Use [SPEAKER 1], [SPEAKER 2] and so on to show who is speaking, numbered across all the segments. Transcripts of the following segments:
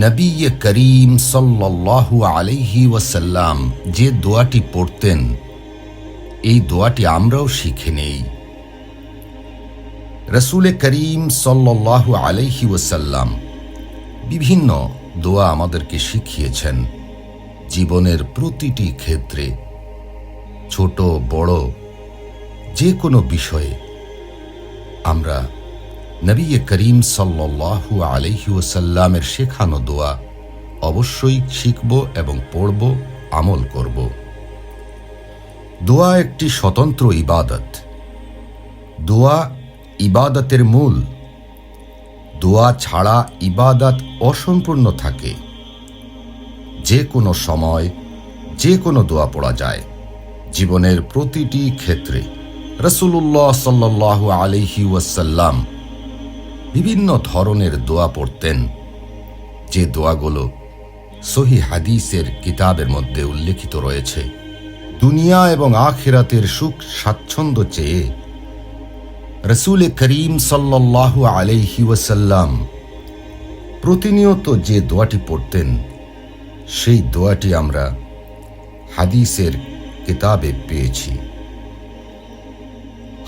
[SPEAKER 1] নবী করিম সাল্লাল্লাহু আলাইহি ওয়াসাল্লাম যে দোয়াটি পড়তেন, এই দোয়াটি আমরাও শিখে নেই। রসুল করিম সাল্লাল্লাহু আলাইহি ওয়াসাল্লাম বিভিন্ন দোয়া আমাদেরকে শিখিয়েছেন জীবনের প্রতিটি ক্ষেত্রে, ছোট, বড়, যে কোনো বিষয়ে আমরা নবী করিম সাল্লাল্লাহু আলহি ওসাল্লামের শেখানো দোয়া অবশ্যই শিখব এবং পড়ব, আমল করব। দোয়া একটি স্বতন্ত্র ইবাদত। দোয়া ইবাদতের মূল। দোয়া ছাড়া ইবাদত অসম্পূর্ণ থাকে। যে কোনো সময় যে কোনো দোয়া পড়া যায়। জীবনের প্রতিটি ক্ষেত্রে। রসুল্লাহ সাল্লাহ আলহি ওয়াসাল্লাম বিভিন্ন ধরনের দোয়া পড়তেন। যে দোয়াগুলো সহি হাদিসের কিতাবের মধ্যে উল্লেখিত রয়েছে, দুনিয়া এবং আখেরাতের সুখ স্বাচ্ছন্দ্য চেয়ে রসুল করিম সাল্লাহ আলহি ওয়াসাল্লাম প্রতিনিয়ত যে দোয়াটি পড়তেন, সেই দোয়াটি আমরা হাদিসের কিতাবে পেয়েছি।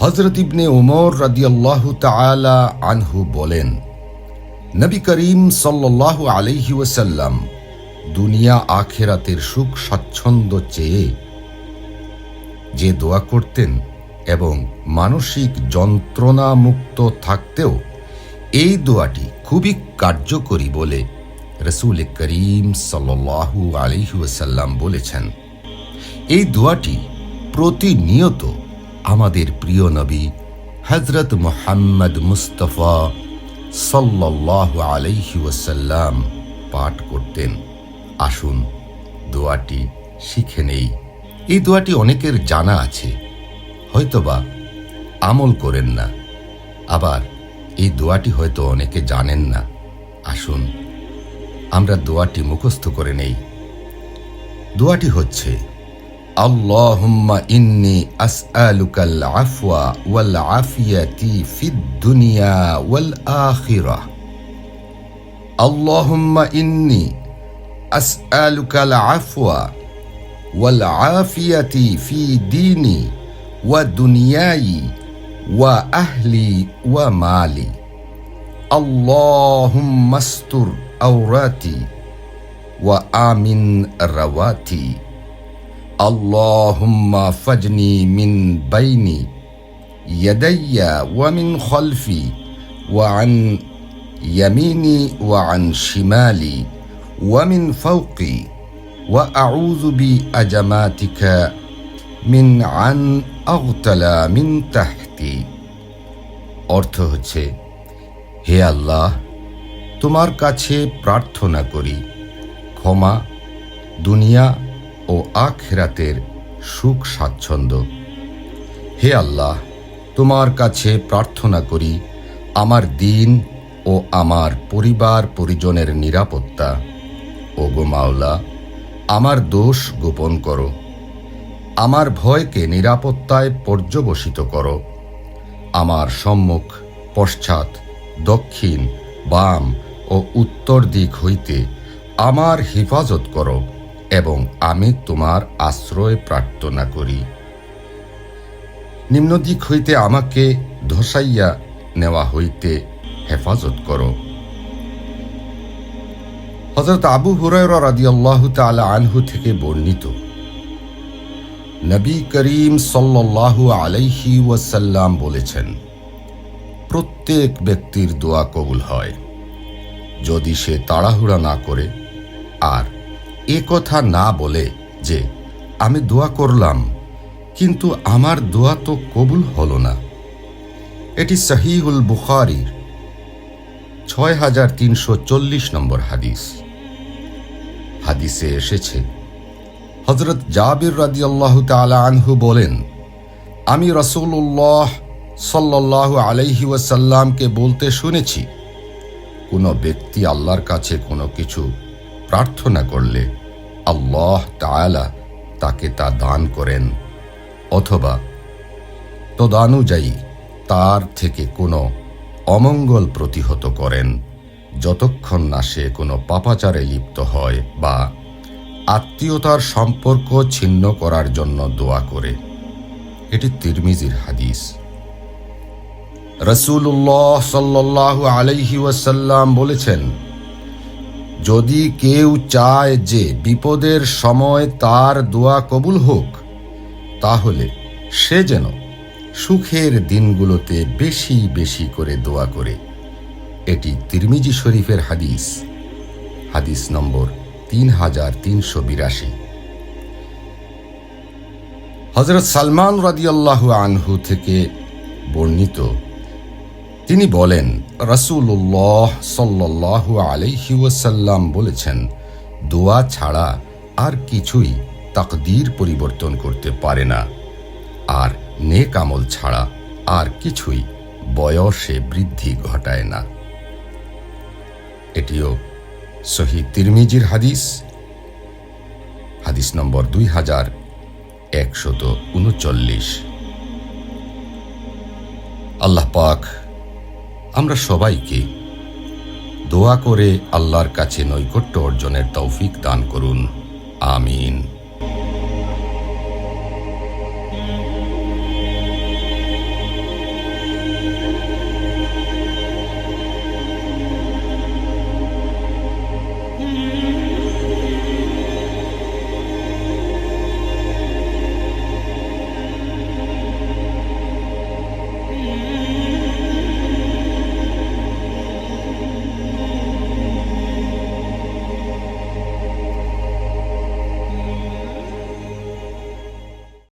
[SPEAKER 1] হজরত ইবনে উমর রাদিয়াল্লাহ তালা আনহু বলেন, নবী করিম সাল্লাহ আলহি ওসাল্লাম দুনিয়া আখেরাতের সুখ স্বাচ্ছন্দ্য চেয়ে যে দোয়া করতেন এবং মানসিক যন্ত্রণা মুক্ত থাকতেও এই দোয়াটি খুবই কার্যকরী বলে রসুল করিম সাল্লাহু আলহি ওসাল্লাম বলেছেন। এই দোয়াটি প্রতিনিয়ত আমাদের প্রিয় নবী হজরত মোহাম্মদ মুস্তফা সাল্লাহ আলাইহি ওসাল্লাম পাঠ করতেন। আসুন, দোয়াটি শিখে নেই। এই দোয়াটি অনেকের জানা আছে। হয়তোবা আমল করেন না। আবার এই দোয়াটি হয়তো অনেকে জানেন না। আসুন, আমরা দোয়াটি মুখস্থ করে নেই। দোয়াটি হচ্ছে اللهم إني أسألك العفو والعافية في الدنيا والآخرة. اللهم إني أسألك العفو والعافية في ديني ودنياي وأهلي ومالي. اللهم استر أوراتي وآمن رواتي. আল্লাহুম্মা ফজনি মিন বাইনি ইয়াদাইয়া ওয়া মিন খলফি ওয়া আন ইয়ামিনি ওয়া আন শিমালি ওয়া মিন ফাওকি ওয়া আউযু বি আজামাতিকা মিন আন আগতলা মিন তাহতি অর্থ হচ্ছে, হে আল্লাহ, তোমার কাছে প্রার্থনা করি, ক্ষমা, দুনিয়া ও আখেরাতের সুখ স্বাচ্ছন্দ্য। হে আল্লাহ, তোমার কাছে প্রার্থনা করি, আমার দিন ও আমার পরিবার পরিজনের নিরাপত্তা। ও গো মাওলা, আমার দোষ গোপন করো। আমার ভয়কে নিরাপত্তায় পর্যবসিত করো। আমার সম্মুখ পশ্চাৎ দক্ষিণ, বাম ও উত্তর দিক হইতে আমার হেফাজত করো। এবং আমি তোমার আশ্রয় প্রার্থনা করি। নিম্নদিক হইতে আমাকে ধসাইয়া নেওয়া হইতে হেফাজত করো। হজরত আবু হুরায় রাদিয়াল্লাহ তালা আনহু থেকে বর্ণিত, নবী করিম সাল্লাহ আলাইহি ওয়াসাল্লাম বলেছেন, প্রত্যেক ব্যক্তির দোয়া কবুল হয়, যদি সে তাড়াহুড়া না করে, আর এ কথা না বলে যে, আমি দোয়া করলাম, কিন্তু আমার দোয়া তো কবুল হলো না। এটি সহিহুল বুখারির ছয় হাজার তিনশো চল্লিশ নম্বর হাদিস। হাদিসে এসেছে হজরত জাবির রাদিয়াল্লাহু তাআলা আনহু বলেন, আমি রসুল্লাহ সাল্লাহ আলাইহি ওয়াসাল্লামকে বলতে শুনেছি, কোনো ব্যক্তি আল্লাহর কাছে কোনো কিছু প্রার্থনা করলে আল্লাহ তাআলা তাকে তা দান করেন, অথবা তদানুযায়ী তার থেকে কোনো অমঙ্গল প্রতিহত করেন, যতক্ষণ না সে কোনো পাপাচারে লিপ্ত হয় বা আত্মীয়তার সম্পর্ক ছিন্ন করার জন্য দোয়া করে। এটি তিরমিজির হাদিস। রসুল্লাহ সাল্লাহ আলাইহি ওয়াসাল্লাম বলেছেন যদি কেউ চায় যে বিপদের সময় তার দোয়া কবুল হোক, তাহলে সে যেন সুখের দিনগুলোতে বেশি বেশি করে দোয়া করে। এটি তিরমিজি শরীফের হাদিস হাদিস নম্বর তিন হাজার তিনশো বিরাশি। হজরত সালমান রাদিয়াল্লাহু আনহু থেকে বর্ণিত, তিনি বলেন রসুল্লাহ সাল্লাহ আলাইহি ওয়াসাল্লাম বলেছেন, দোয়া ছাড়া আর কিছুই তাকদীর পরিবর্তন করতে পারে না। আর নেক আমল ছাড়া আর কিছুই বয়সে বৃদ্ধি ঘটায় না। এটিও সহি তিরমিজির হাদিস। হাদিস নম্বর দুই হাজার একশত উনচল্লিশ। আল্লাহ পাক আমরা সবাইকে দোয়া করে আল্লাহর কাছে নৈকট্য অর্জনের তৌফিক দান করুন। আমিন।